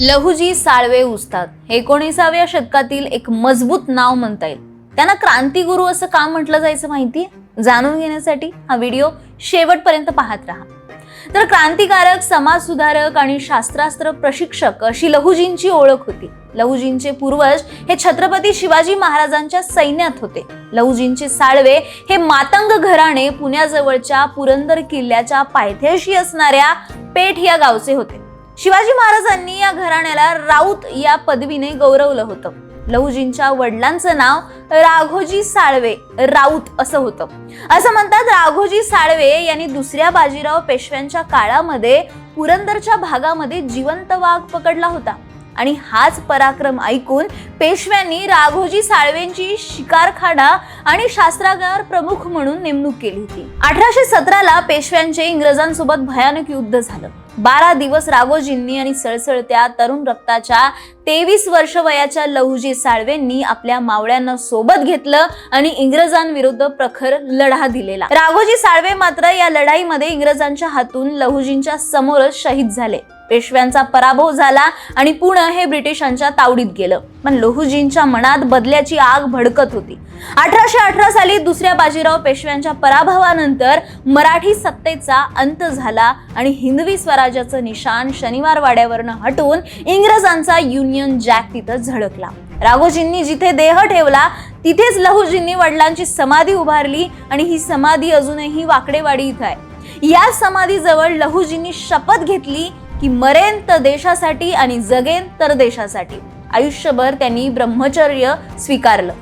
लहुजी साळवे उस्ताद. एकोणीसाव्या शतकातील एक मजबूत नाव म्हणता येईल. त्यांना क्रांतिगुरु असं का म्हटलं जायचं माहिती? जाणून घेण्यासाठी हा व्हिडिओ शेवटपर्यंत पाहत राहा. तर क्रांतिकारक समाज सुधारक आणि शास्त्रास्त्र प्रशिक्षक अशी लहुजींची ओळख होती. लहुजींचे पूर्वज हे छत्रपती शिवाजी महाराजांच्या सैन्यात होते. लहुजींचे साळवे हे मातंग घराणे पुण्याजवळच्या पुरंदर किल्ल्याच्या पायथ्याशी असणाऱ्या पेठ या गावचे होते. शिवाजी महाराजांनी या घराण्याला राऊत या पदवीने गौरवलं होतं. लहुजींच्या वडिलांचं नाव राघोजी साळवे राऊत असं होतं. असं म्हणतात राघोजी साळवे यांनी दुसऱ्या बाजीराव पेशव्यांच्या काळामध्ये पुरंदरच्या भागामध्ये जिवंत वाघ पकडला होता. आणि हाच पराक्रम ऐकून पेशव्यांनी राघोजी साळवेंची शिकारखाना आणि शास्त्रागार प्रमुख म्हणून नेमणूक केली होती. अठराशे सतराला पेशव्यांचे इंग्रजांसोबत भयानक युद्ध झालं. बारा दिवस राघोजींनी आणि सळसळत्या तरुण रक्ताच्या तेवीस वर्ष वयाच्या लहुजी साळवेंनी आपल्या मावळ्यांना सोबत घेतलं आणि इंग्रजांविरुद्ध प्रखर लढा दिलेला. राघोजी साळवे मात्र या लढाईमध्ये इंग्रजांच्या हातून लहुजींच्या समोरच शहीद झाले. पेशव्यांचा पराभव झाला आणि पुणे हे ब्रिटिशांच्या तावडीत गेलं. पण लोहुजींच्या मनात बदल्याची आग भडकत होती. अठराशे अठरा साली दुसऱ्या बाजीराव पेशव्यांच्या पराभवानंतर मराठी सत्तेचा अंत झाला आणि हिंदवी स्वराज्याचं निशाण शनिवार वाड्यावरनं हटवून इंग्रजांचा युनियन जॅक तिथं झळकला. राघोजींनी जिथे देह ठेवला तिथेच लहुजींनी वडिलांची समाधी उभारली आणि ही समाधी अजूनही वाकडेवाडी इथं आहे. या समाधीजवळ लहुजींनी शपथ घेतली की मरेन तर देशासाठी आणि जगेन तर देशासाठी. आयुष्यभर त्यांनी ब्रह्मचर्य स्वीकारलं.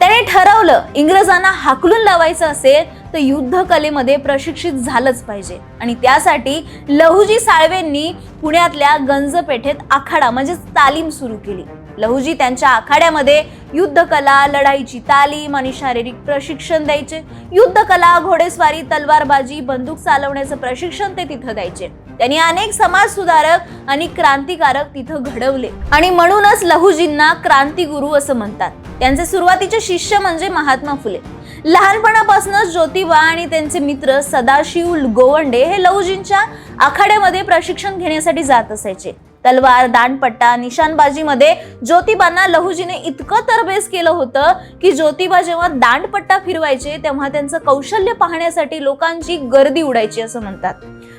त्याने ठरवलं इंग्रजांना हाकलून लावायचं असेल तर युद्ध कलेमध्ये प्रशिक्षित झालंच पाहिजे. आणि त्यासाठी लहुजी साळवेंनी पुण्यातल्या गंजपेठेत आखाडा म्हणजेच तालीम सुरू केली. लहुजी त्यांच्या आखाड्यामध्ये युद्धकला लढाईची तालीम आणि शारीरिक प्रशिक्षण द्यायचे. युद्धकला घोडेस्वारी तलवारबाजी बंदूक चालवण्याचं प्रशिक्षण ते तिथं द्यायचे. त्यांनी अनेक समाज सुधारक आणि क्रांतिकारक तिथं घडवले. आणि म्हणूनच लहुजींना क्रांतिगुरु असं म्हणतात. त्यांचे सुरुवातीचे शिष्य म्हणजे महात्मा फुले. लहानपणापासूनच ज्योतिबा आणि त्यांचे मित्र सदाशिव गोवंडे हे लहुजींच्या आखाड्यामध्ये प्रशिक्षण घेण्यासाठी जात असायचे. तलवार दांडपट्टा निशाणबाजीमध्ये ज्योतिबांना लहुजीने इतकं तरबेज केलं होतं की ज्योतिबा जेव्हा दांडपट्टा फिरवायचे तेव्हा त्यांचं कौशल्य पाहण्यासाठी लोकांची गर्दी उडायची असं म्हणतात.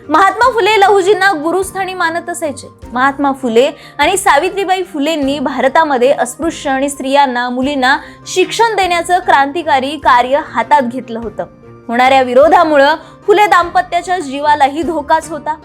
महात्मा फुले लहुजींना गुरुस्थानी मानत असायचे. महात्मा फुले आणि सावित्रीबाई फुलेंनी भारतामध्ये अस्पृश्य आणि स्त्रियांना मुलींना शिक्षण देण्याचं क्रांतिकारी कार्य हातात घेतलं होतं. होणाऱ्या विरोधामुळं फुले दाम्पत्याच्या जीवालाही धोकाच होता.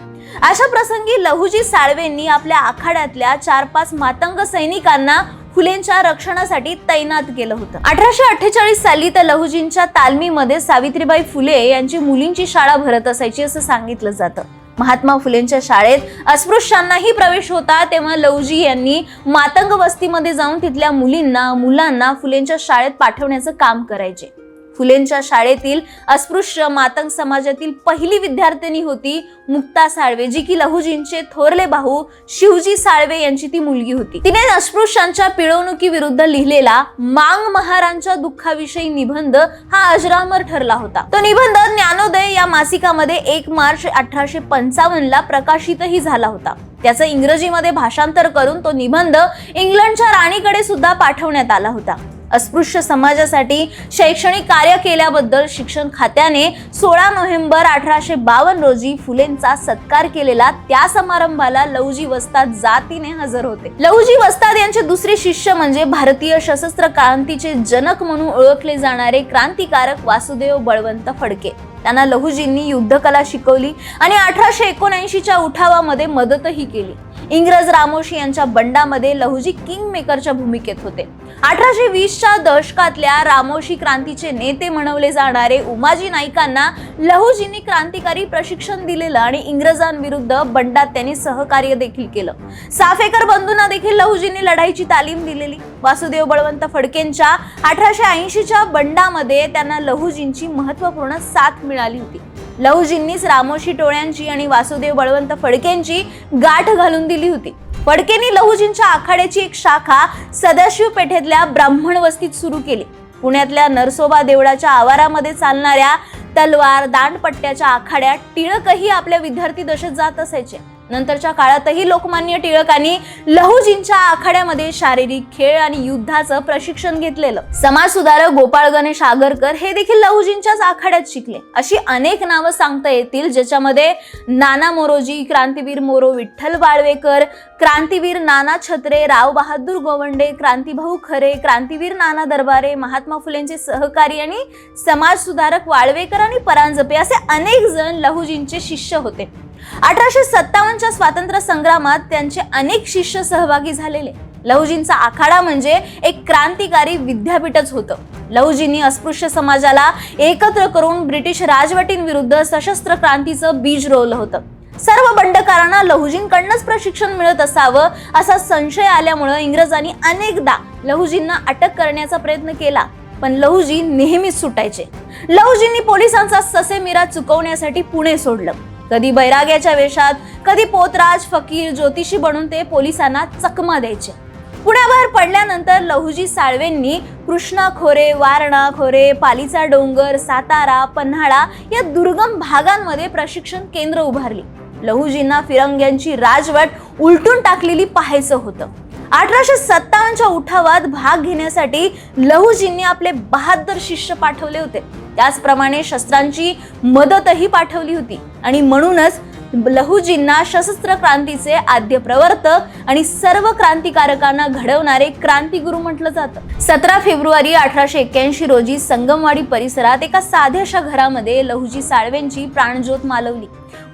अशा प्रसंगी लहुजी साळवेंनी आपल्या आखाड्यातल्या चार पाच मातंग सैनिकांना फुलेंच्या रक्षणासाठी तैनात केलं होतं. अठराशे अठ्ठेचाळीस साली तर लहुजींच्या तालमीमध्ये सावित्रीबाई फुले यांची मुलींची शाळा भरत असायची असं सांगितलं जातं. महात्मा फुलेंच्या शाळेत अस्पृश्यांनाही प्रवेश होता तेव्हा लहुजी यांनी मातंग वस्तीमध्ये जाऊन तिथल्या मुलींना मुलांना फुलेंच्या शाळेत पाठवण्याचं काम करायचे. फुलेंच्या शाळेतील अस्पृश्य मातंग समाजातील पहिली विद्यार्थिनी होती मुक्ता साळवे जी की लहुजींचे थोरले भाऊ शिवजी साळवे यांची ती मुलगी होती. तिने अस्पृश्यांच्या पिळवणुकीविरुद्ध लिहिलेला मांग महारांच्या दुःखाविषयी निबंध हा अजरामर ठरला होता. तो निबंध ज्ञानोदय या मासिकामध्ये एक मार्च अठराशे पंचावन्न ला प्रकाशितही झाला होता. त्याचं इंग्रजीमध्ये भाषांतर करून तो निबंध इंग्लंडच्या राणीकडे सुद्धा पाठवण्यात आला होता. अस्पृश्य समाजासाठी शैक्षणिक कार्य केल्याबद्दल शिक्षण खात्याने सोळा नोव्हेंबर अठराशे बावन्न रोजी फुलेंचा सत्कार केलेला त्या समारंभाला लवजी वस्ताद जातीने हजर होते. लहुजी वस्ताद यांचे दुसरे शिष्य म्हणजे भारतीय सशस्त्र क्रांतीचे जनक म्हणून ओळखले जाणारे क्रांतिकारक वासुदेव बळवंत फडके. त्यांना लहुजींनी युद्धकला शिकवली आणि अठराशे एकोणऐंशीच्या उठावामध्ये मदतही केली. इंग्रज रामोशी यांच्या बंडामध्ये लहुजी किंग मेकरच्या भूमिकेत होते. अठराशे वीसच्या दशकातल्या रामोशी क्रांतीचे नेते म्हणवले जाणारे उमाजी नाईकांना लहुजींनी क्रांतिकारी प्रशिक्षण दिलेलं आणि इंग्रजांविरुद्ध बंडात त्यांनी सहकार्य देखील केलं. साफेकर बंधूंना देखील लहुजींनी लढाईची तालीम दिलेली. वासुदेव बळवंत फडकेंच्या अठराशे ऐंशीच्या बंडामध्ये त्यांना लहुजींची महत्त्वपूर्ण साथ मिळाली होती. लहुजींनीच रामोशी टोळ्यांची आणि वासुदेव बळवंत फडकेंची गाठ घालून दिली होती. फडकेंनी लहुजींच्या आखाड्याची एक शाखा सदाशिव पेठेतल्या ब्राह्मण वस्तीत सुरू केली. पुण्यातल्या नरसोबा देवळाच्या आवारामध्ये चालणाऱ्या तलवार दांडपट्ट्याच्या आखाड्यात टिळकही आपल्या विद्यार्थी दशेत जात असायचे. नंतरच्या काळातही लोकमान्य टिळकांनी लहुजींच्या आखाड्यामध्ये शारीरिक खेळ आणि युद्धाचं प्रशिक्षण घेतलेलं. समाज सुधारक गोपाळ गणेश आगरकर हे देखील लहुजींच्याच आखाड्यात शिकले. अशी अनेक नावं सांगता येतील ज्याच्यामध्ये नाना मोरोजी क्रांतीवीर मोरो विठ्ठल बाळवेकर क्रांतीवीर नाना छत्रे राव बहादूर गोवंडे क्रांतीभाऊ खरे क्रांतीवीर नाना दरबारे महात्मा फुलेंचे सहकारी आणि समाज सुधारक वाळवेकर आणि परांजपे असे अनेक जण लहुजींचे शिष्य होते. अठराशे सत्तावन्नच्या स्वातंत्र्य संग्रामात त्यांचे अनेक शिष्य सहभागी झालेले. लहुजींचा आखाडा म्हणजे एक क्रांतिकारी विद्यापीठच होतं. लहुजींनी अस्पृश्य समाजाला एकत्र करून ब्रिटिश राजवटींविरुद्ध सशस्त्र क्रांतीचं बीज रोवलं होतं. सर्व बंडकारांना लहुजींकडनंच प्रशिक्षण मिळत असावं असा संशय आल्यामुळं इंग्रजांनी अनेकदा लहुजींना अटक करण्याचा प्रयत्न केला पण लहुजी नेहमीच सुटायचे. लहुजींनी पोलिसांचा ससेमिरा चुकवण्यासाठी पुणे सोडलं. कधी बैराग्याच्या वेशात कधी पोतराज फकीर ज्योतिषी बनून ते पोलिसांना चकमा द्यायचे. पुण्याबाहेर पडल्यानंतर लहुजी साळवेंनी कृष्णा खोरे वारणा खोरे पालीचा डोंगर सातारा पन्हाळा या दुर्गम भागांमध्ये प्रशिक्षण केंद्र उभारली. लहुजींना फिरंग्यांची राजवट उलटून टाकलेली पाहायचं होतं. अठराशे सत्तावन्नच्या उठावात भाग घेण्यासाठी लहुजींनी आपले बहात्तर शिष्य पाठवले होते. त्याचप्रमाणे शस्त्रांची मदतही पाठवली होती. आणि म्हणूनच लहुजींना सशस्त्र क्रांतीचे आद्य प्रवर्तक आणि सर्व क्रांतिकारकांना घडवणारे क्रांतिगुरु म्हटलं जातं. सतरा फेब्रुवारी अठराशे एक्क्याऐंशी रोजी संगमवाडी परिसरात एका साध्याशा घरामध्ये लहुजी साळवेंची प्राणज्योत मालवली.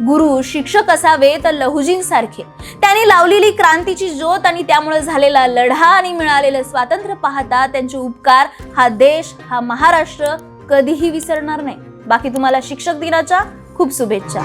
गुरु शिक्षक असावे तर लहुजींसारखे. त्यांनी लावलेली क्रांतीची ज्योत आणि त्यामुळे झालेला लढा आणि मिळालेलं स्वातंत्र्य पाहता त्यांचे उपकार हा देश हा महाराष्ट्र कधीही विसरणार नाही. बाकी तुम्हाला शिक्षक दिनाच्या खूप शुभेच्छा.